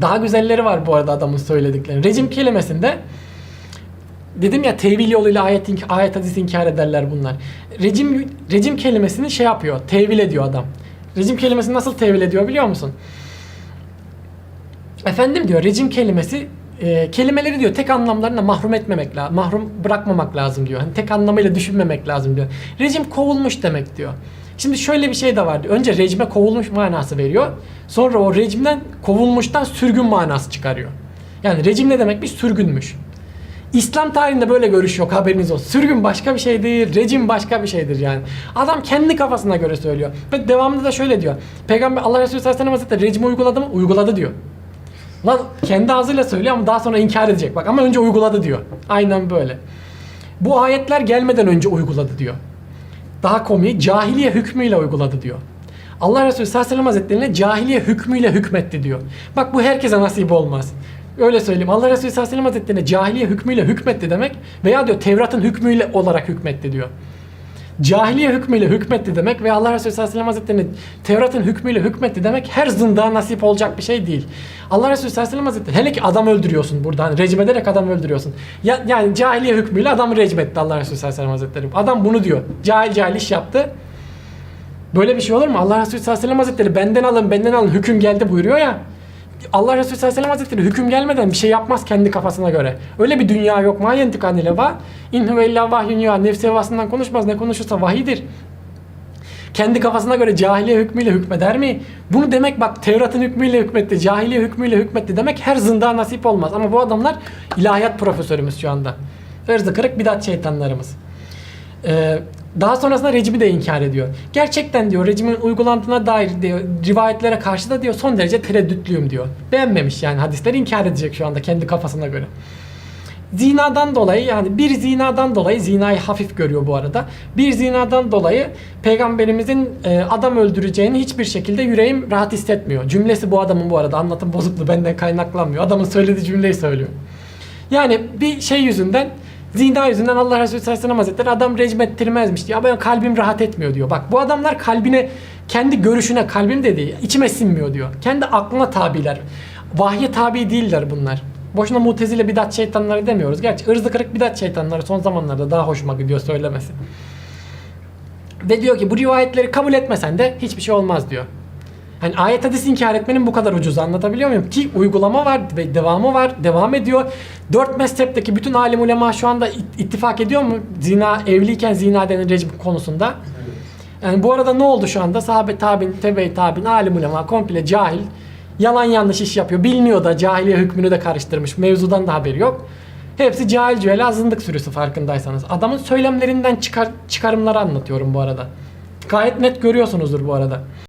Daha güzelleri var bu arada adamın söyledikleri. Rejim kelimesinde dedim ya tevil yoluyla ayet, ink- ayet hadis inkar ederler bunlar. Rejim rejim kelimesini şey yapıyor. Tevil ediyor adam. Rejim kelimesini nasıl tevil ediyor biliyor musun? Efendim diyor rejim kelimesi e, kelimeleri diyor tek anlamlarına mahrum etmemek lazım. Mahrum bırakmamak lazım diyor. Hani tek anlamıyla düşünmemek lazım diyor. Rejim kovulmuş demek diyor. Şimdi şöyle bir şey de var diyor. Önce rejime kovulmuş manası veriyor. Sonra o rejimden kovulmuştan sürgün manası çıkarıyor. Yani rejim ne demekmiş? Sürgünmüş. İslam tarihinde böyle görüş yok haberiniz olsun. Sürgün başka bir şey değil, rejim başka bir şeydir yani. Adam kendi kafasına göre söylüyor. Ve devamında da şöyle diyor. Peygamber Allah Resulü sallallahu aleyhi ve sellem rejimi uyguladı mı? Uyguladı diyor. Lan kendi ağzıyla söylüyor ama daha sonra inkar edecek. Bak ama önce uyguladı diyor. Aynen böyle. Bu ayetler gelmeden önce uyguladı diyor. Daha komik cahiliye hükmüyle uyguladı diyor. Allah Resulü sallallahu aleyhi ve sellem hazretlerine cahiliye hükmüyle hükmetti diyor. Bak bu herkese nasip olmaz. Öyle söyleyeyim. Allah Resulü sallallahu aleyhi ve sellem hazretlerine cahiliye hükmüyle hükmetti demek veya diyor Tevrat'ın hükmüyle olarak hükmetti diyor. Cahiliye hükmüyle hükmetti demek ve Allah Resulü sallallahu aleyhi ve sellem hazretlerine Tevrat'ın hükmüyle hükmetti demek her zındığa nasip olacak bir şey değil. Allah Resulü sallallahu aleyhi ve sellem hele ki adam öldürüyorsun burada hani rejim ederek adam öldürüyorsun. Ya, yani cahiliye hükmüyle adamı rejim etti Allah Resulü sallallahu aleyhi ve sellem hazretleri. Adam bunu diyor. Cahil cahil iş yaptı. Böyle bir şey olur mu? Allah Resulü sallallahu aleyhi ve sellem hazretleri benden alın benden alın hüküm geldi buyuruyor ya. Allah Resulü sallallahu aleyhi ve sellem hazretleri hüküm gelmeden bir şey yapmaz kendi kafasına göre. Öyle bir dünya yok. Ma yentik anile va. İn huve illa vahyun yuha. Nefsi hevasından konuşmaz. Ne konuşursa vahidir. Kendi kafasına göre cahiliye hükmüyle hükmeder mi? Bunu demek bak Tevrat'ın hükmüyle hükmetti, cahiliye hükmüyle hükmetti demek her zındığa nasip olmaz. Ama bu adamlar ilahiyat profesörümüz şu anda. Hırzı kırık bidat şeytanlarımız. Ee, daha sonrasında rejimi de inkar ediyor. Gerçekten diyor rejimin uygulandığına dair diyor rivayetlere karşı da diyor son derece tereddütlüyüm diyor. Beğenmemiş yani hadisleri inkar edecek şu anda kendi kafasına göre. Zinadan dolayı yani bir zinadan dolayı zinayı hafif görüyor bu arada. Bir zinadan dolayı peygamberimizin e, adam öldüreceğini hiçbir şekilde yüreğim rahat hissetmiyor. Cümlesi bu adamın bu arada anlatım bozukluğu benden kaynaklanmıyor. Adamın söylediği cümleyi söylüyor. Yani bir şey yüzünden zina yüzünden Allah Resulü sallallahu aleyhi ve hazretleri adam rejim ettirmezmiş diyor. Ben kalbim rahat etmiyor diyor. Bak bu adamlar kalbine kendi görüşüne kalbim dedi içime sinmiyor diyor. Kendi aklına tabiler. Vahye tabi değiller bunlar. Boşuna mutezile bidat şeytanları demiyoruz. Gerçi ırzı kırık bidat şeytanları son zamanlarda daha hoşuma gidiyor söylemesi. Ve diyor ki bu rivayetleri kabul etmesen de hiçbir şey olmaz diyor. Hani ayet hadis inkar etmenin bu kadar ucuz anlatabiliyor muyum? Ki uygulama var ve devamı var. Devam ediyor. Dört mezhepteki bütün alim ulema şu anda it- ittifak ediyor mu? Zina, evliyken zina denen rejim konusunda. Yani bu arada ne oldu şu anda? Sahabe tabin, tebe tabin, alim ulema komple cahil. Yalan yanlış iş yapıyor. Bilmiyor da cahiliye hükmünü de karıştırmış. Mevzudan da haberi yok. Hepsi cahil cühele azınlık sürüsü farkındaysanız. Adamın söylemlerinden çıkar, çıkarımları anlatıyorum bu arada. Gayet net görüyorsunuzdur bu arada.